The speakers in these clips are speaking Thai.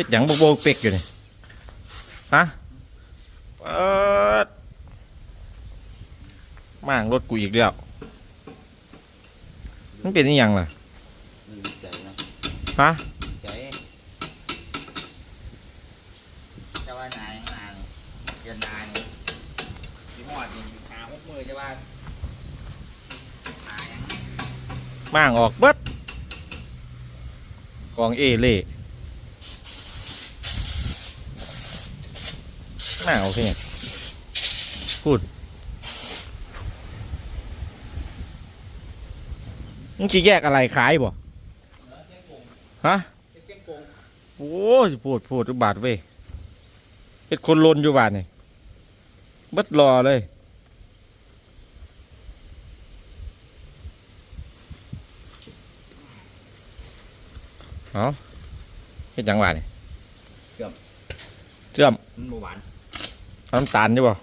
คิดหยังโบกโบกเป็กอยู่นี่ฮะเปิดมางรถกูอีกแล้วมันเป็นอีหยังล่ะไม่มีใจนะฮะใจจะว่านายนายเดือนนายที่หอดนี่หาหกมือจะว่าหายัง มางออกเบิดกองเอเล่ มางโอเคเนี่ยพูดมึงจะแยกอะไรขายบ่ฮะเสียงโกงโอ้ยพูดพูดทุกบาทเว้ยเป็นคนลนอยู่บาทนี่เบิดรอเลยเอาเฮ็ดหยังบาทนี่เชื่อมมันบ่หวานเอา น้ำตาลอยู่บ่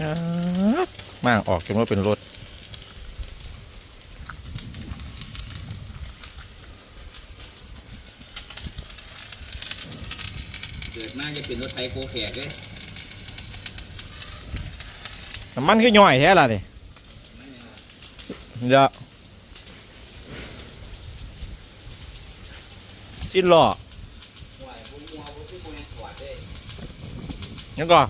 อ๊าดมางออกจนว่าเป็นรถเกิดมาจะเป็นรถไถโกแขกเลยน้ำมันคือย่อยแท้ล่ะนี่เดี๋ยว สิ้นล้อห่วยบุญมัวบุญขึ้นบุญแห่งสวัสดิ์เด้ยังก็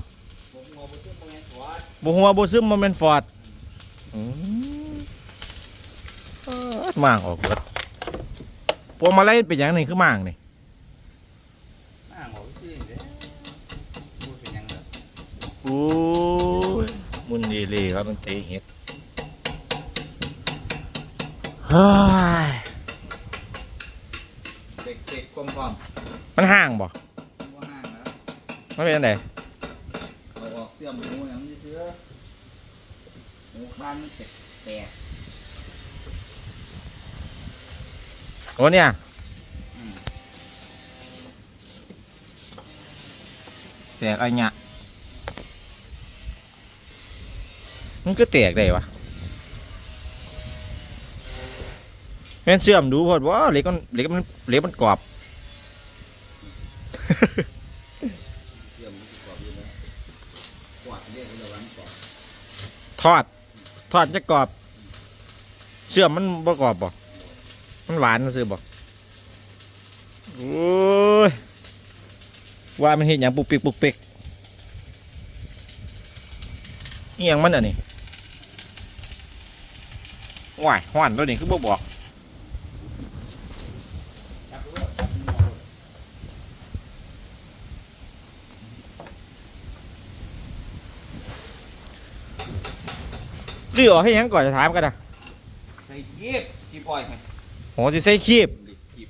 บุญมัวบุญขึ้นบุญแห่งสวัสดิ์บุหัวบุซึมมันเป็นฟอร์ดอืมเอิ้นมางออกเบิดพวงมาลัยเป็นอย่างนี้คือมางนี่อ่างบอกชื่อเด้พูดเป็นยังไงโอ้ยมุนดีเลยครับมันเตะเห็ดเฮ้ย เด็ กเสกกลมกล่อมมันห่างบ่ว่าห้างแล้วมันเป็นยังไงเอาออกเสื้อหมูอย่างนี้เสื้อหมูคันเสร็จแตกโอ้เนี่ยอืมแตกอะไรเนี่ยมันก็แตกได้วะแม่นเสื่อมดูพอดว่าเหล็กมันเหล็กมันเหล็กมันกรอบเสื้อหมู ทอด ทอดจะกรอบ เชื่อมมันบกรอบบ่มันหวานซื้อบ่โอ้ยว่ามันเห็นอย่างปุกปิกปุกปิกนี่ยังมันอะนี่ว้ายห้อนตัวนี้คือบ่บอก จับดูว่าจับดูว่า เรือให้หยังก่อนจะถามกันนะใส่คีบที่ปล่อยไหมโหสิใส่คีบคีบ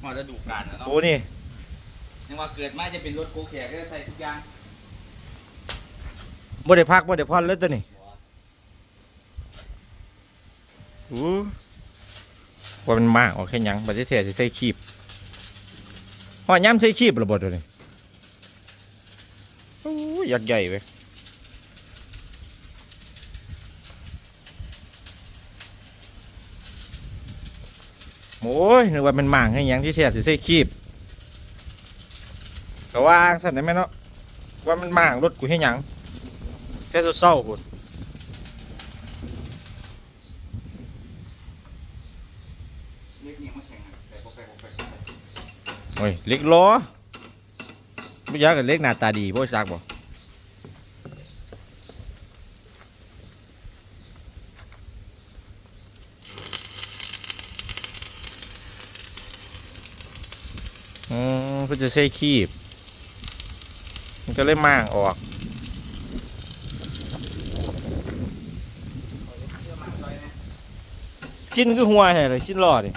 หมอจะดูการนะเนาะโอ้นี่ยังว่าเกิดมาจะเป็นรถโกแขกก็ใส่ทุกอย่างบ่ได้พักบ่ได้พอนเลยตัวนี้โอ้ว่ามันมากโอเคยังบัดสิเทสิใส่คีบหอยย้ำใส่คีบระเบิดตัวนี้โอ้ยยักษ์ใหญ่เว้ย โอ้ยนึกว่ามันหมางให้ยังที่เสียสิใส่คีบก็ว่าสั่นได้ไหมเนาะว่ามันหมางรถกูให้ยังแค่สุดเศร้าหุดเฮ้ยเล็กล้อไม่ยากกับเล็กหน้าตาดีบ่อจักบอืม เพื่อจะใช้คีบ มันก็เลยมางออกชิ้นคือหัวแห่เลยชิ้นล้อดิ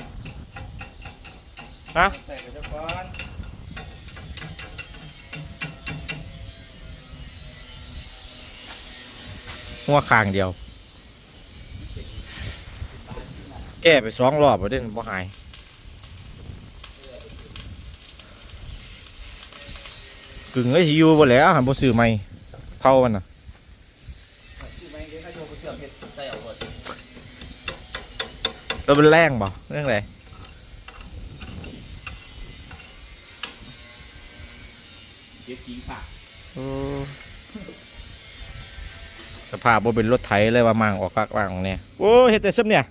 ฮะใส่กระจ้าก้อนหัวคางเดียว แก้ไปสองรอบบ่ได้บ่หาย กึ่งไอ้สิอยู่บ่แล้วหันบ่ซื้อใหม่เผามันน่ะชื่อไหมเดี๋ยวข้าโยกไปเชื่อมเพชรใส่เอาหมดแล้วมันแรงบ่เรื่องอะไรเก็บจีค่ะสภาพบ่เป็นรถไถเลยว่ามางออกกักว่างเนี่ยโอ้ยเฮ็ดแต่ซึมเนี่ย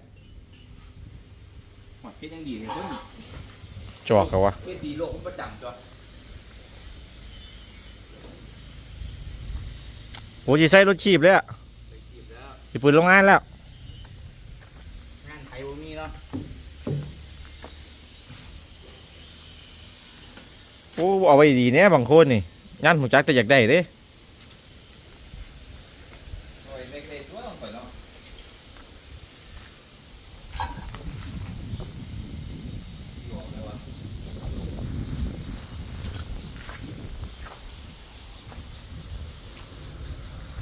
หมดเพชรยังดีเลยเพิ่งจอกเขาวะเพชรดีโลกมันประจำจ้ะ โอ้ยสิใส่รถขีบเลยอะไปจีบแล้วสิปืนโรงงานแล้ว งานไทยบ่มีเนาะโอ้เอาไว้ดีเนี่ยบางคนนี่งานหูจักแต่อยากได้เด้ โอ้ยเล็กๆตัวต้องไปเนาะ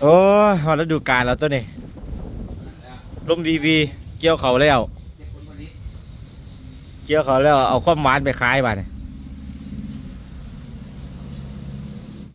โอ้ยมาแล้วดูการแล้วตัวนี้ลมดีวีเกี่ยวเขาแล้วเจ็บคนผลิตเกี่ยวเขาแล้วเอาความหวานไปขายบ้านี่